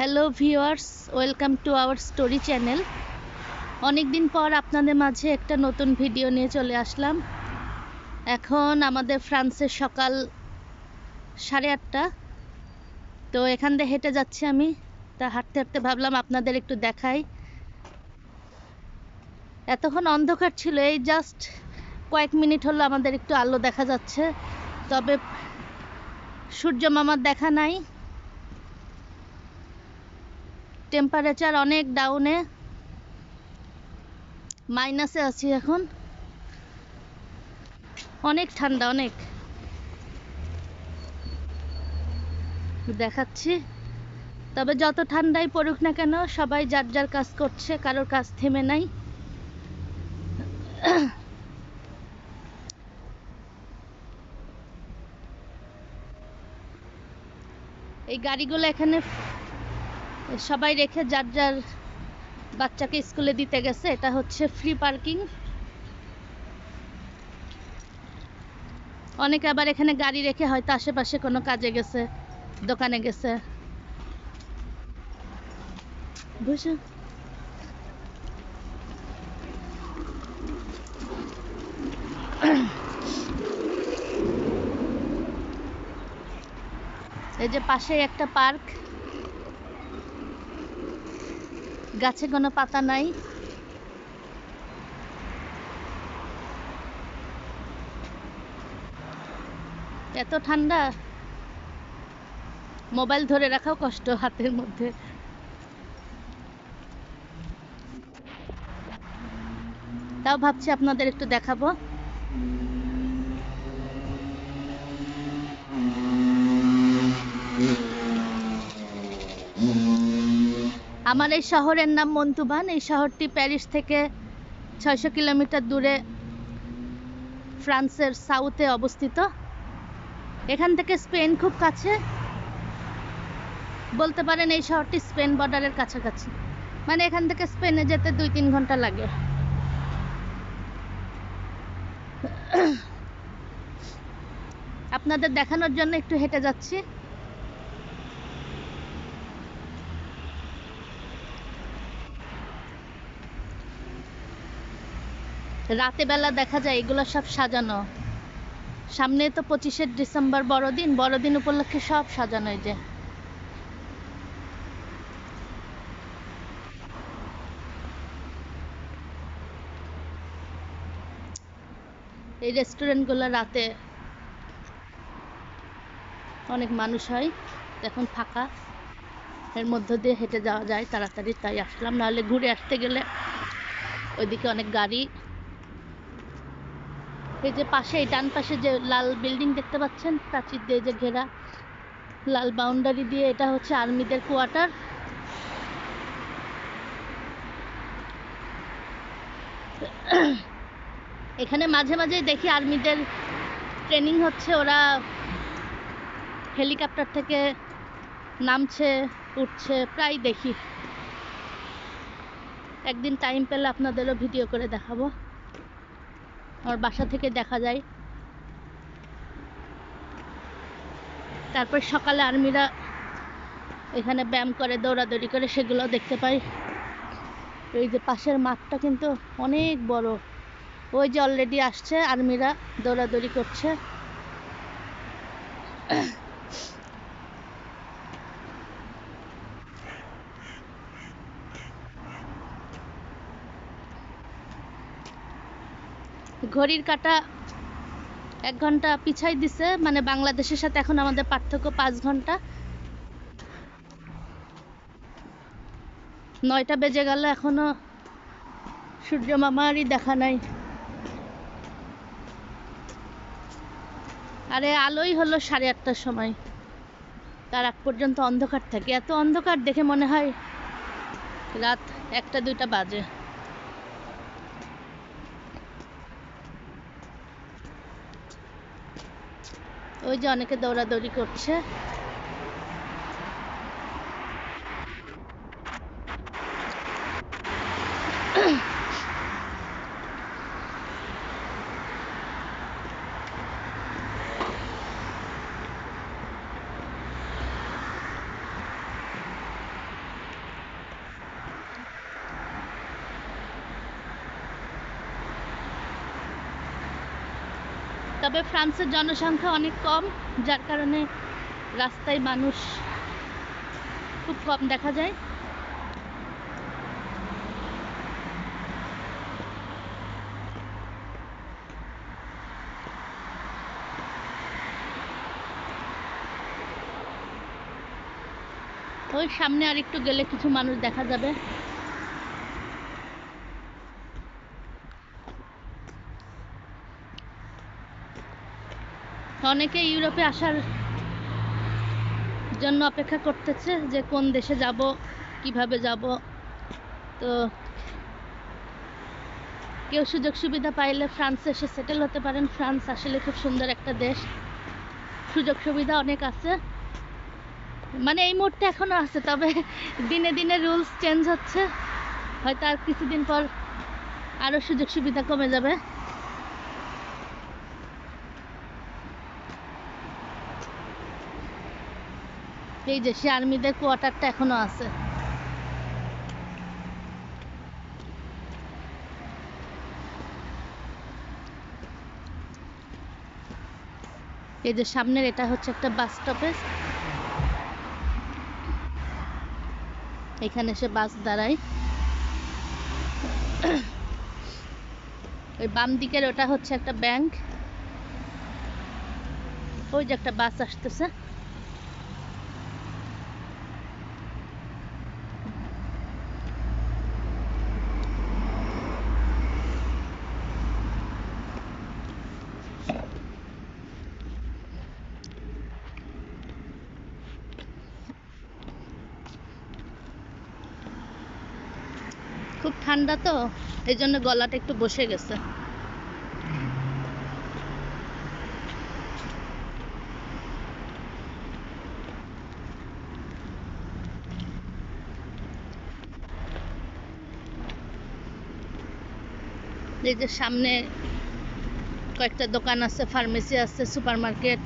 Hello viewers welcome to our story channel. অনেক দিন পর আপনাদের মাঝে একটা নতুন ভিডিও নিয়ে চলে আসলাম। এখন আমাদের ফ্রান্সের সকাল সাড়ে আটটা। তো এখান দিয়ে হেঁটে যাচ্ছি আমি। তা হাঁটতে হাঁটতে ভাবলাম আপনাদের একটু দেখাই। এতক্ষণ অন্ধকার ছিল, এই জাস্ট কয়েক মিনিট হলো আমাদের একটু আলো দেখা যাচ্ছে। তবে সূর্য মামার দেখা নাই। টেম্পারেচার অনেক ডাউনে মাইনাসে আছি এখন। অনেক ঠান্ডা, অনেক। দেখাচ্ছি। তবে যত ঠান্ডাই পড়ুক না কেন, সবাই যার যার কাজ করছে, কারোর কাজ থেমে নাই। এই গাড়িগুলো এখানে সবাই রেখে যার যার বাচ্চাকে স্কুলে দিতে গেছে, এটা হচ্ছে ফ্রি পার্কিং অনেকে আবার এখানে গাড়ি রেখে হয়তো আশেপাশে কোনো কাজে গেছে, দোকানে গেছে। এই যে পাশে একটা পার্ক। গাছে কোনো পাতা নাই। এত ঠান্ডা। মোবাইল ধরে রাখাও কষ্ট হাতের মধ্যে। তাও ভাবছি আপনাদের একটু দেখাবো। আমার এই শহরের নাম মন্তুবান এই শহরটি প্যারিস থেকে ছয়শো কিলোমিটার দূরে ফ্রান্সের সাউথে অবস্থিত। এখান থেকে স্পেন খুব কাছে। বলতে পারেন এই শহরটি স্পেন বর্ডারের কাছাকাছি। মানে এখান থেকে স্পেনে যেতে দুই তিন ঘণ্টা লাগে। আপনাদের দেখানোর জন্য একটু হেঁটে যাচ্ছি। রাতে বেলা দেখা যায় এগুলো সব সাজানো। সামনে তো পঁচিশে ডিসেম্বর বড়দিন বড়দিন উপলক্ষে সব সাজানো যে। এই রেস্টুরেন্টগুলো রাতে অনেক মানুষ হয়, এখন ফাঁকা। এর মধ্য দিয়ে হেঁটে যাওয়া যায় তাড়াতাড়ি, তাই আসলাম। নাহলে ঘুরে আসতে গেলে ওইদিকে অনেক গাড়ি। এই যে পাশে ডান পাশে যে লাল বিল্ডিং দেখতে পাচ্ছেন, প্রাচীর দিয়ে যে ঘেরা, লাল বাউন্ডারি দিয়ে, এটা হচ্ছে আর্মিদের কোয়ার্টার এখানে মাঝে মাঝে দেখি আর্মিদের ট্রেনিং হচ্ছে, ওরা হেলিকপ্টার থেকে নামছে, উঠছে, প্রায় দেখি। একদিন টাইম পেলে আপনাদেরও ভিডিও করে দেখাবো। আমার বাসা থেকে দেখা যায়। তারপর সকালে আর্মিরা এখানে ব্যায়াম করে, দৌড়াদৌড়ি করে, সেগুলো দেখতে পাই। এই যে পাশের মাঠটা কিন্তু অনেক বড়। ওই যে অলরেডি আসছে, আর্মিরা দৌড়াদৌড়ি করছে। ঘড়ির কাটা এক ঘণ্টা পিছাই দিছে মানে বাংলাদেশের সাথে এখন আমাদের পার্থক্য পাঁচ ঘণ্টা। নয়টা বেজে গেল, এখনও সূর্য মামারই দেখা নাই। আরে আলোই হলো সাড়ে আটটার সময়। তার আগ পর্যন্ত অন্ধকার থাকে। এত অন্ধকার দেখে মনে হয় রাত একটা দুইটা বাজে। ওই যে অনেকে দৌড়াদৌড়ি করছে। তবে ফ্রান্সের জনসংখ্যা অনেক কম, যার কারণে রাস্তায় মানুষ খুব কম দেখা যায়। ওই সামনে আর একটু গেলে কিছু মানুষ দেখা যাবে। অনেকে ইউরোপে আসার জন্য অপেক্ষা করতেছে যে কোন দেশে যাব, কীভাবে যাব। তো কেউ সুযোগ সুবিধা পাইলে ফ্রান্সে এসে সেটেল হতে পারেন। ফ্রান্স আসলে খুব সুন্দর একটা দেশ। সুযোগ সুবিধা অনেক আছে। মানে এই মুহূর্তে এখনও আছে, তবে দিনে দিনে রুলস চেঞ্জ হচ্ছে। হয়তো আর কিছুদিন পর আরও সুযোগ সুবিধা কমে যাবে। এই যে সে আর্মিদের কোয়ার্টারটা এখনও আছে। এই যে সামনের, এটা হচ্ছে একটা বাস স্টপেজ। এখানে সে বাস দাঁড়ায়। ওই বাম দিকের ওটা হচ্ছে একটা ব্যাংক। ওই যে একটা বাস আসতেছে খুব ঠান্ডা তো, এই জন্য গলাটা একটু বসে গেছে। এই যে সামনে কয়েকটা দোকান আছে, ফার্মেসি আছে সুপার মার্কেট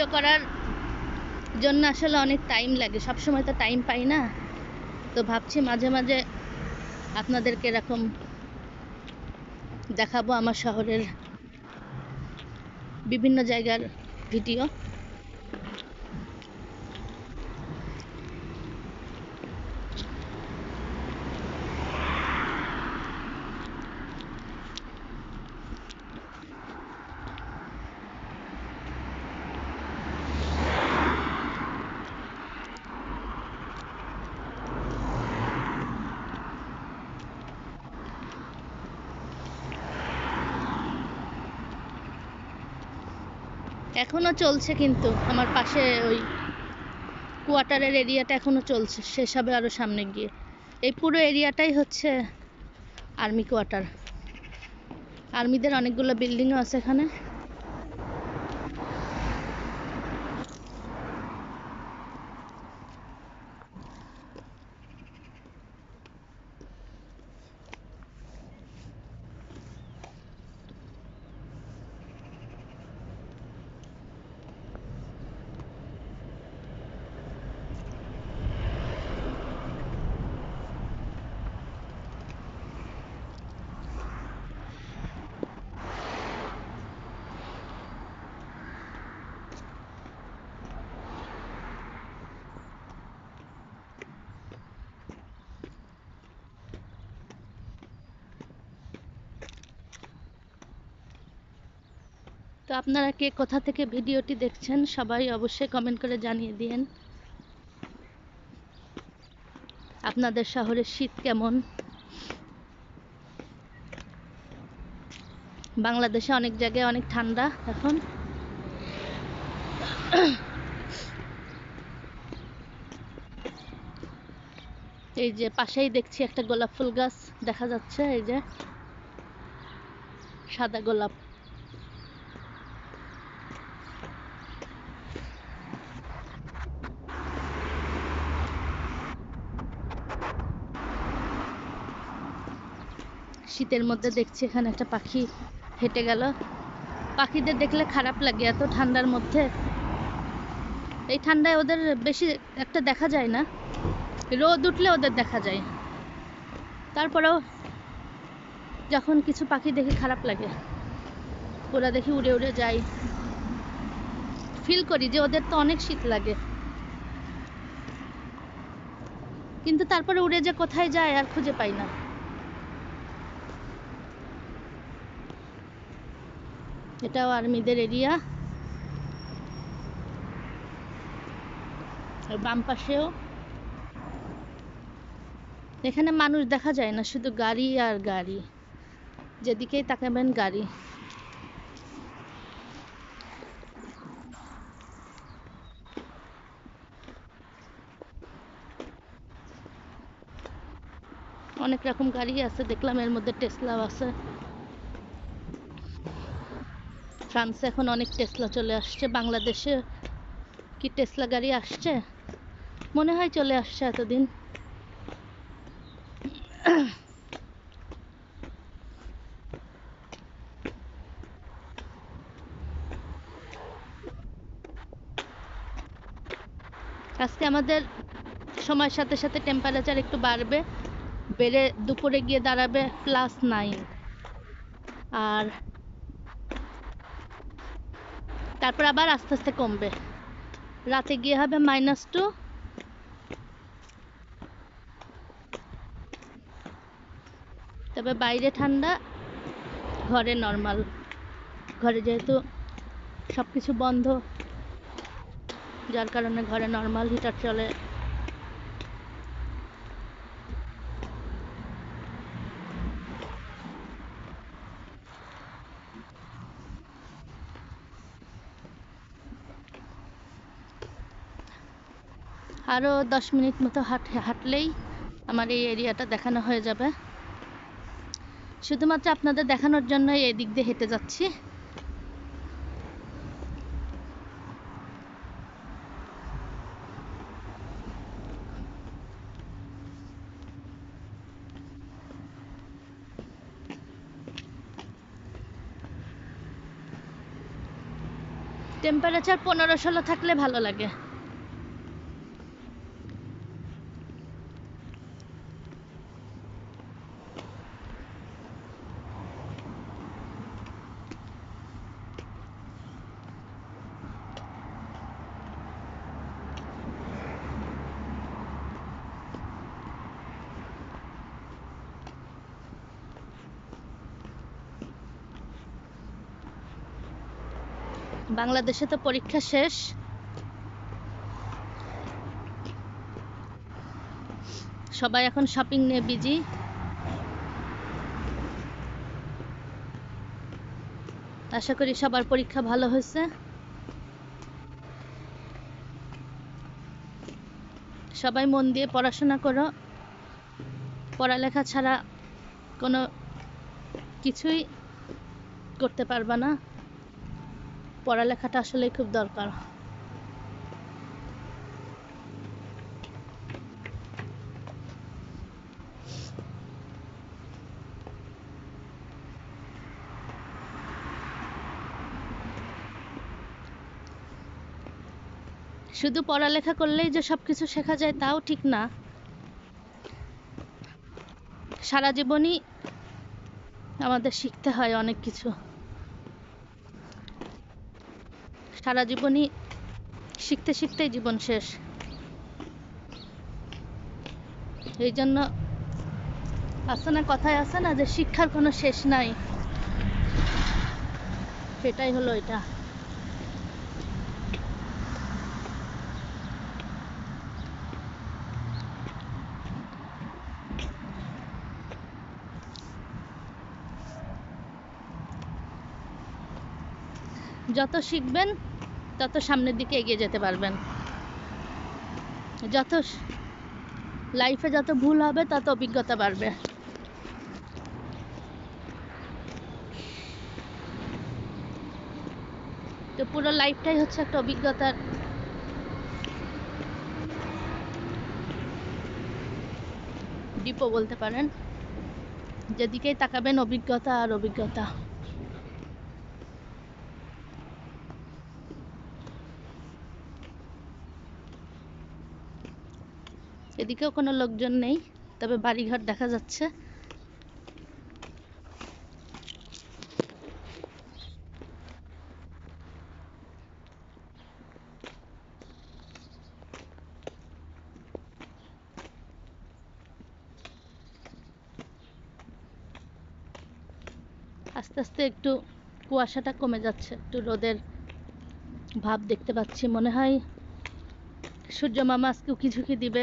ভিডিও করার জন্য আসলে অনেক টাইম লাগে। সব সময় তো টাইম পাই না। তো ভাবছি মাঝে মাঝে আপনাদেরকে এরকম দেখাবো আমার শহরের বিভিন্ন জায়গার ভিডিও। এখনও চলছে কিন্তু, আমার পাশে ওই কোয়ার্টারের এরিয়াটা এখনও চলছে, শেষ হবে আরও সামনে গিয়ে। এই পুরো এরিয়াটাই হচ্ছে আর্মি কোয়ার্টার আর্মিদের অনেকগুলো বিল্ডিংও আছে এখানে। তো আপনারা কে কোথা থেকে ভিডিওটি দেখছেন, সবাই অবশ্যই কমেন্ট করে জানিয়ে দিন আপনাদের শহরে শীত কেমন? বাংলাদেশে অনেক জায়গায় অনেক ঠান্ডা এখন। এই যে পাশেই দেখছি একটা গোলাপ ফুল গাছ দেখা যাচ্ছে, এই যে সাদা গোলাপ। শীতের মধ্যে দেখছি এখানে একটা পাখি হেঁটে গেল। পাখিদের দেখলে খারাপ লাগে, এত ঠান্ডার মধ্যে। এই ঠান্ডায় ওদের বেশি একটা দেখা যায় না। রোদ উঠলে ওদের দেখা যায়। তারপরেও যখন কিছু পাখি দেখে খারাপ লাগে, ওরা দেখি উড়ে উড়ে যায়। ফিল করি যে ওদের তো অনেক শীত লাগে। কিন্তু তারপরে উড়ে যে কোথায় যায় আর খুঁজে পাই না। এটাও আর্মিদের এরিয়া। বাম পাশেও। এখানে মানুষ দেখা যায় না, শুধু গাড়ি আর গাড়ি। যেদিকেই তাকাবেন গাড়ি। অনেক রকম গাড়ি আছে, দেখলাম এর মধ্যে টেসলাও আছে। ফ্রান্সে এখন অনেক টেসলা চলে আসছে। বাংলাদেশে কি টেসলা গাড়ি আসছে? মনে হয় চলে আসছে এতদিন। আজকে আমাদের সময়ের সাথে সাথে টেম্পারেচার একটু বাড়বে, বেড়ে দুপুরে গিয়ে দাঁড়াবে প্লাস নাইন আর তারপর আবার আস্তে আস্তে কমবে। রাতে গিয়ে হবে মাইনাস টু তবে বাইরে ঠান্ডা, ঘরে নর্মাল ঘরে যেহেতু সব কিছু বন্ধ, যার কারণে ঘরে নর্মাল হিটার চলে। আরও দশ মিনিট মতো হাঁট, হাঁটলেই আমার এই এরিয়াটা দেখানো হয়ে যাবে। শুধুমাত্র আপনাদের দেখানোর জন্যই এই দিক দিয়ে হেঁটে যাচ্ছি। টেম্পারেচার পনেরো ষোলো থাকলে ভালো লাগে। বাংলাদেশে তো পরীক্ষা শেষ। সবাই এখন শপিং নিয়ে বিজি আশা করি সবার পরীক্ষা ভালো হয়েছে। সবাই মন দিয়ে পড়াশোনা করো। পড়ালেখা ছাড়া কোনো কিছুই করতে পারবা না। পড়ালেখাটা আসলে খুব দরকার। শুধু পড়ালেখা করলেই যে সব কিছু শেখা যায় তাও ঠিক না। সারা জীবনই আমাদের শিখতে হয় অনেক কিছু। সারা জীবনই শিখতে শিখতেই জীবন শেষ। এই জন্য আছে না কথায় আছে না যে, শিক্ষার কোনো শেষ নাই। সেটাই হলো এটা। যত শিখবেন তত সামনের দিকে এগিয়ে যেতে পারবেন। যত লাইফে যত ভুল হবে, তত অভিজ্ঞতা বাড়বে। তো পুরো লাইফটাই হচ্ছে একটা অভিজ্ঞতার ডিপো বলতে পারেন। যেদিকেই তাকাবেন, অভিজ্ঞতা আর অভিজ্ঞতা। এদিকেও কোনো লোকজন নেই, তবে বাড়িঘর দেখা যাচ্ছে। আস্তে আস্তে একটু কুয়াশাটা কমে যাচ্ছে, একটু রোদের ভাব দেখতে পাচ্ছি। মনে হয় সূর্য মামা আজকে উকি ঝুঁকি দিবে।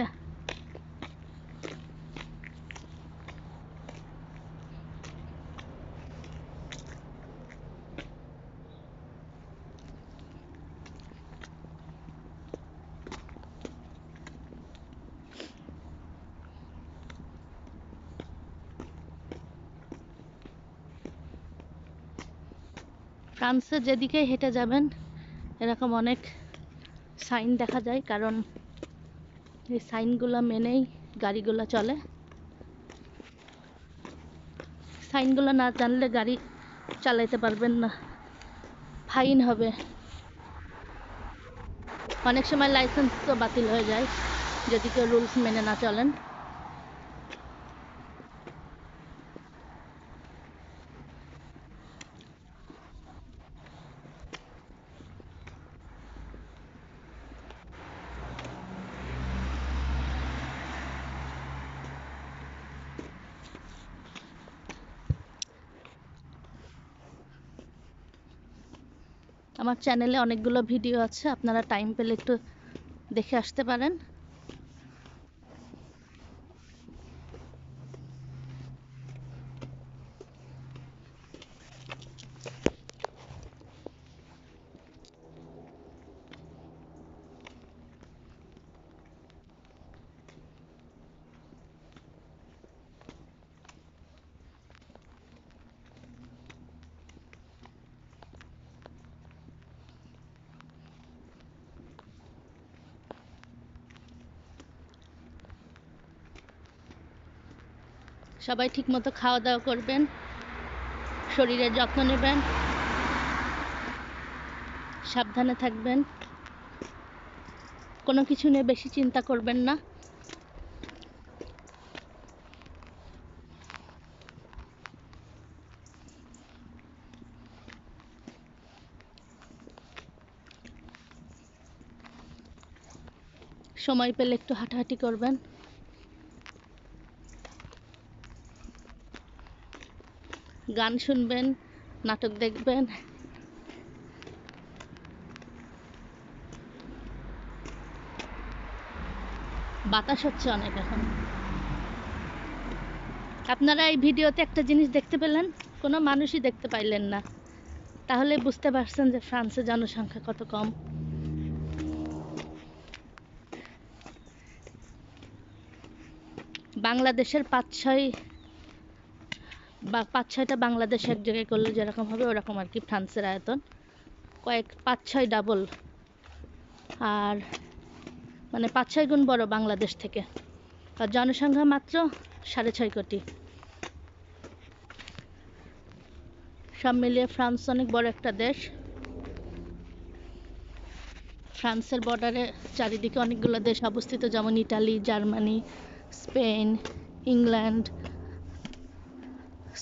ফ্রান্সে যেদিকে হেঁটে যাবেন, এরকম অনেক সাইন দেখা যায়, কারণ এই সাইনগুলো মেনেই গাড়িগুলো চলে। সাইনগুলো না জানলে গাড়ি চালাইতে পারবেন না। ফাইন হবে। অনেক সময় লাইসেন্সও বাতিল হয়ে যায়, যদি কেউ রুলস মেনে না চলেন। আমার চ্যানেলে অনেকগুলো ভিডিও আছে আপনারা টাইম পেলে একটু দেখে আসতে পারেন। সবাই ঠিকমতো খাওয়া দাওয়া করবেন, শরীরের যত্ন নেবেন, সাবধানে থাকবেন, কোনো কিছু নিয়ে বেশি চিন্তা করবেন না। সময় পেলে একটু হাঁটাহাঁটি করবেন। গান শুনবেন, নাটক দেখবেন। বাতাস হচ্ছে অনেক এখন। আপনারা এই ভিডিওতে একটা জিনিস দেখতে পেলেন, কোনো মানুষই দেখতে পাইলেন না। তাহলে বুঝতে পারছেন যে ফ্রান্সের জনসংখ্যা কত কম। বাংলাদেশের পাঁচ ছয় বা পাঁচ ছয়টা বাংলাদেশ এক জায়গায় করলে যেরকম হবে, ওরকম আর কি ফ্রান্সের আয়তন। কয়েক, পাঁচ ছয় ডাবল আর মানে পাঁচ ছয় গুণ বড় বাংলাদেশ থেকে। আর জনসংখ্যা মাত্র সাড়ে ছয় কোটি। সব মিলিয়ে ফ্রান্স অনেক বড় একটা দেশ। ফ্রান্সের বর্ডারে চারিদিকে অনেকগুলো দেশ অবস্থিত, যেমন Italy, Germany, Spain, England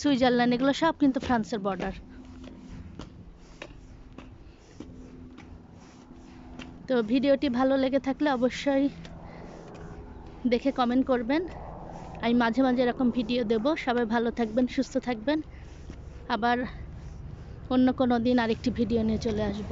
Switzerland, এগুলো সব কিন্তু ফ্রান্সের বর্ডার তো ভিডিওটি ভালো লেগে থাকলে অবশ্যই দেখে কমেন্ট করবেন। আমি মাঝে মাঝে এরকম ভিডিও দেব। সবাই ভালো থাকবেন, সুস্থ থাকবেন। আবার অন্য কোনো দিন আরেকটি ভিডিও নিয়ে চলে আসব।